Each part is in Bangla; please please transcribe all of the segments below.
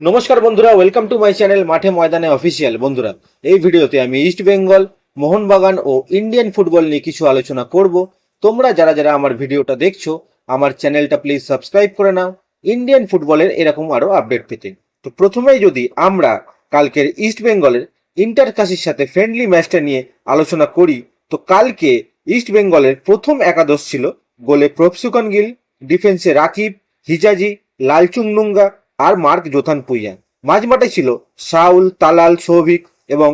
নমস্কার বন্ধুরা ওয়েলকাম টু মাই চ্যানেল মাঠে ময়দানে অফিসিয়াল বন্ধুরা, এই ভিডিওতে আমি ইস্ট বেঙ্গল মোহনবাগান ও ইন্ডিয়ান ফুটবল নিয়ে কিছু আলোচনা করব। তোমরা যারা যারা আমার ভিডিওটা দেখছ, আমার চ্যানেলটা প্লিজ সাবস্ক্রাইব করে নাও। ইন্ডিয়ান ফুটবলের এরকম আরও আপডেট পেতে। তো প্রথমেই যদি আমরা কালকের ইস্ট বেঙ্গলের ইন্টার কাশির সাথে ফ্রেন্ডলি ম্যাচটা নিয়ে আলোচনা করি, তো কালকে ইস্ট বেঙ্গলের প্রথম একাদশ ছিল গোলে প্রফসুকন গিল ডিফেন্সে রাকিব, হিজাজি, লালচুং নুঙ্গা আর মার্ক জোথান পুইয়া মাঝমাঠে ছিল শাউল, তালাল সৌভিক এবং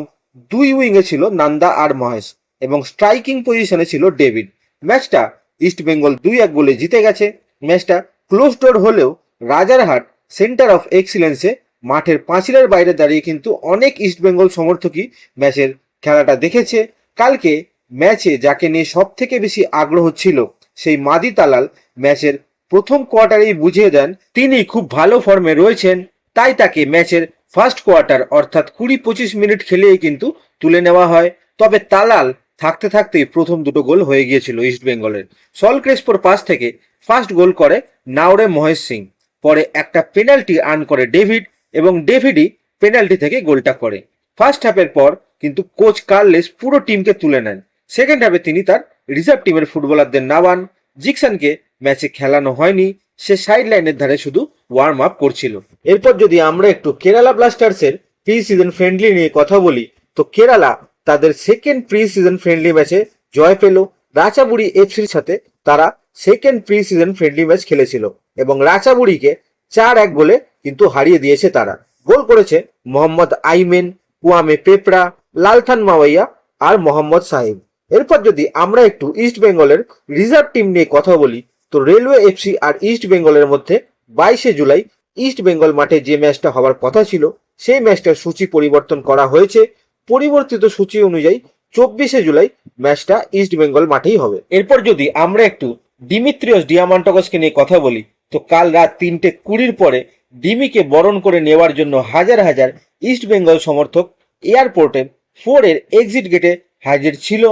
দুই উইংয়ে ছিল নান্দা আর মহেশ এবং স্ট্রাইকিং পজিশনে ছিল ডেভিড। ম্যাচটা ইস্ট বেঙ্গল দুই এক গোলে জিতে গেছে। ম্যাচটা ক্লোজ ডোর হলেও রাজারহাট সেন্টার অফ এক্সিলেন্সে মাঠের পাঁচিলের বাইরে দাঁড়িয়ে কিন্তু অনেক ইস্ট বেঙ্গল সমর্থকই ম্যাচের খেলাটা দেখেছে। কালকে ম্যাচে যাকে নিয়ে সব থেকে বেশি আগ্রহ ছিল, সেই মাদি তালাল ম্যাচের প্রথম কোয়ার্টারেই বুঝিয়ে দেন, তিনি খুব ভালো ফর্মে রয়েছেন, তাই তাকে ম্যাচের ফার্স্ট কোয়ার্টার অর্থাৎ কুড়ি পঁচিশ মিনিট খেলেই কিন্তু তুলে নেওয়া হয়। তবে তালাল থাকতে থাকতেই প্রথম দুটো গোল হয়ে গিয়েছিল ইস্ট বেঙ্গলের। সল ক্রেসপোর পাস থেকে ফার্স্ট গোল করে নাওরে মহেশ সিং। পরে একটা পেনাল্টি আর্ন করে ডেভিড এবং ডেভিডই পেনাল্টি থেকে গোলটা করে। ফার্স্ট হাফের পর কিন্তু কোচ কার্লেস পুরো টিমকে তুলে নেন। সেকেন্ড হাফে তিনি তার রিজার্ভ টিমের ফুটবলারদের নামান জিকসনকে ম্যাচে খেলানো হয়নি, সে সাইড লাইনের ধারে শুধু ওয়ার্ম আপ করছিল। এরপর যদি আমরা একটু কেরালা ব্লাস্টার্সের প্রি সিজন ফ্রেন্ডলি নিয়ে কথা বলি, তো কেরালা তাদের সেকেন্ড প্রি সিজন ফ্রেন্ডলি ম্যাচে জয় পেল। রাচাবুড়ি এফসির সাথে তারা second pre season friendly match খেলেছিল এবং রাচাবুড়িকে চার এক গোলে কিন্তু হারিয়ে দিয়েছে তারা। গোল করেছে মোহাম্মদ আইমেন, কুয়ামে পেপড়া লালথান মাওয়াইয়া আর মোহাম্মদ সাহিব। এরপর যদি আমরা একটু ইস্ট বেঙ্গলের রিজার্ভ টিম নিয়ে কথা বলি, তো রেলওয়ে এফসি আর ইস্ট বেঙ্গলের মধ্যে বাইশে জুলাই ইস্ট বেঙ্গল মাঠে যে ম্যাচটা হওয়ার কথা ছিল, সেই ম্যাচটার সূচি পরিবর্তন করা হয়েছে। পরিবর্তিত সূচি অনুযায়ী চব্বিশে জুলাই ম্যাচটা ইস্ট বেঙ্গল মাঠেই হবে। এরপর যদি আমরা একটু ডিমিত্রিয়স ডিয়ামান্টকসকে নিয়ে কথা বলি, তো কাল রাত তিনটে কুড়ির পরে ডিমিকে বরণ করে নেওয়ার জন্য হাজার হাজার ইস্ট বেঙ্গল সমর্থক এয়ারপোর্টে ফোর এর এক্সিট গেটে হাজির ছিল।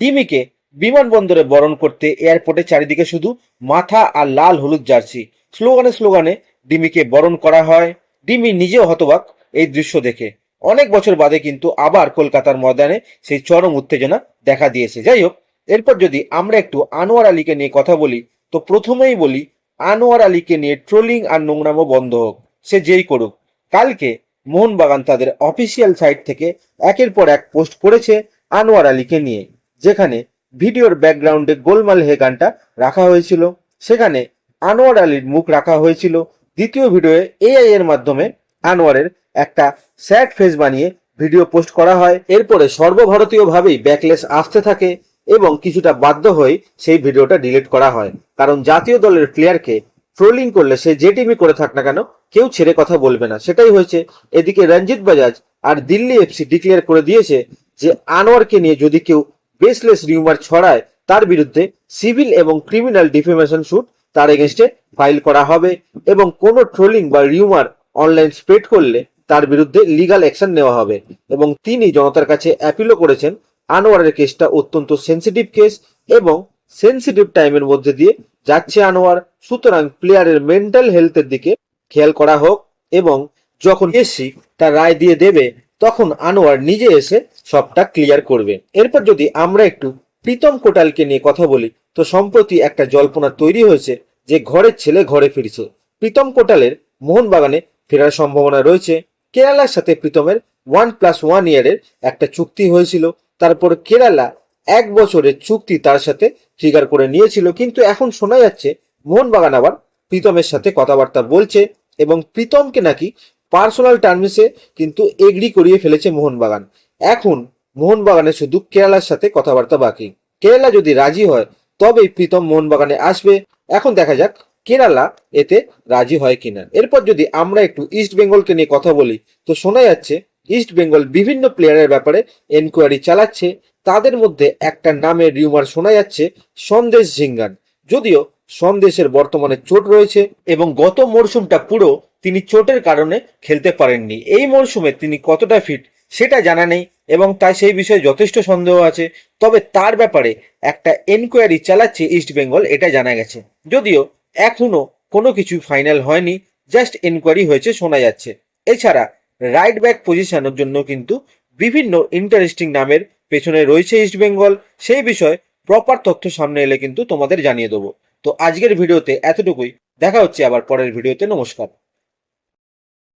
ডিমিকে বিমানবন্দরে বরণ করতে এয়ারপোর্টে চারিদিকে শুধু মাথা আর লাল হলুদ জার্সি। স্লোগানে স্লোগানে ডিমিকে বরণ করা হয়। ডিমি নিজেও হতবাক এই দৃশ্য দেখে। অনেক বছর বাদে কিন্তু আবার কলকাতার ময়দানে সেই চরম উত্তেজনা দেখা দিয়েছে। যাই হোক, এরপর যদি আমরা একটু আনোয়ার আলীকে নিয়ে কথা বলি, তো প্রথমেই বলি, আনোয়ার আলীকে নিয়ে ট্রোলিং আর নোংরামো বন্ধ হোক, সে যেই করুক। কালকে মোহনবাগান তাদের অফিসিয়াল সাইট থেকে একের পর এক পোস্ট করেছে আনোয়ার আলীকে নিয়ে। যেখানে ভিডিওর ব্যাকগ্রাউন্ডে গোলমাল হে গানটা রাখা হয়েছিল। সেখানে আনোয়ার আলীর মুখ রাখা হয়েছিল। দ্বিতীয় ভিডিওয়ে এআই এর মাধ্যমে আনোয়ারের একটা স্যাড ফেস বানিয়ে ভিডিও পোস্ট করা হয়। এরপরে সর্বভারতীয়ভাবেই ব্যাকলেস আসতে থাকে এবং কিছুটা বাধ্য হয়ে সেই ভিডিওটা ডিলিট করা হয়। কারণ জাতীয় দলের প্লেয়ারকে ট্রোলিং করলে সে যে টিমই করে থাক না কেন, কেউ ছেড়ে কথা বলবে না। সেটাই হয়েছে। এদিকে রঞ্জিত বাজাজ আর দিল্লি এফসি ডিক্লেয়ার করে দিয়েছে যে আনোয়ারকে নিয়ে যদি কেউ বেসলেস রিউমার ছড়ায়, তার বিরুদ্ধে সিভিল এবং ক্রিমিনাল ডিফেমেশন সুট তার এগেনস্টে ফাইল করা হবে এবং কোনো ট্রোলিং বা রিউমার অনলাইন স্প্রেড করলে তার বিরুদ্ধে লিগাল অ্যাকশন নেওয়া হবে। এবং তিনি জনতার কাছে অ্যাপিলও করেছেন আনোয়ারের কেসটা অত্যন্ত সেন্সিটিভ কেস এবং সেন্সিটিভ টাইমের মধ্যে দিয়ে যাচ্ছে আনোয়ার। সুতরাং প্লেয়ারের মেন্টাল হেলথের দিকে খেয়াল করা হোক এবং যখন এসি তার রায় দিয়ে দেবে তখন আনোয়ার নিজে এসে সবটা ক্লিয়ার করবে। এরপর যদি আমরা একটু প্রীতম কোটালকে নিয়ে কথা বলি, তো সম্প্রতি একটা জল্পনা তৈরি হয়েছে যে ঘরের ছেলে ঘরে ফিরছে। প্রীতম কোটালের মোহনবাগানে ফেরার সম্ভাবনা রয়েছে। কেরালার সাথে প্রীতমের ওয়ান প্লাস ওয়ান ইয়ারের একটা চুক্তি হয়েছিল। তারপর কেরালা এক বছরের চুক্তি তার সাথে ট্রিগার করে নিয়েছিল। কিন্তু এখন শোনা যাচ্ছে, মোহনবাগান আবার প্রীতমের সাথে কথাবার্তা বলছে এবং প্রীতমকে নাকি পার্সোনাল টার্মসে কিন্তু এগ্রি করিয়ে ফেলেছে মোহনবাগান। এখন মোহনবাগানে শুধু কেরালার সাথে কথাবার্তা বাকি। কেরালা যদি রাজি হয়, তবেই প্রীতম মোহনবাগানে আসবে। এখন দেখা যাক কেরালা এতে রাজি হয় কিনা। এরপর যদি আমরা একটু ইস্ট বেঙ্গলকে নিয়ে কথা বলি, তো শোনা যাচ্ছে ইস্ট বেঙ্গল বিভিন্ন প্লেয়ারের ব্যাপারে এনকোয়ারি চালাচ্ছে। তাদের মধ্যে একটা নামের রিউমার শোনা যাচ্ছে, সন্দেশ ঝিঙ্গান। যদিও সন্দেশের বর্তমানে চোট রয়েছে এবং গত মরশুমটা পুরো তিনি চোটের কারণে খেলতে পারেননি। এই মরশুমে তিনি কতটা ফিট সেটা জানা নেই এবং তাই সেই বিষয়ে যথেষ্ট সন্দেহ আছে। তবে তার ব্যাপারে একটা এনকোয়ারি চালাচ্ছে ইস্ট বেঙ্গল এটা জানা গেছে। যদিও এখনও কোনো কিছু ফাইনাল হয়নি জাস্ট এনকোয়ারি হয়েছে, শোনা যাচ্ছে। এছাড়া রাইট ব্যাক পজিশনের জন্য কিন্তু বিভিন্ন ইন্টারেস্টিং নামের পেছনে রয়েছে ইস্ট বেঙ্গল সেই বিষয়ে প্রপার তথ্য সামনে এলে কিন্তু তোমাদের জানিয়ে দেবো। তো আজকের ভিডিওতে এতটুকুই। দেখা হচ্ছে আবার পরের ভিডিওতে। নমস্কার।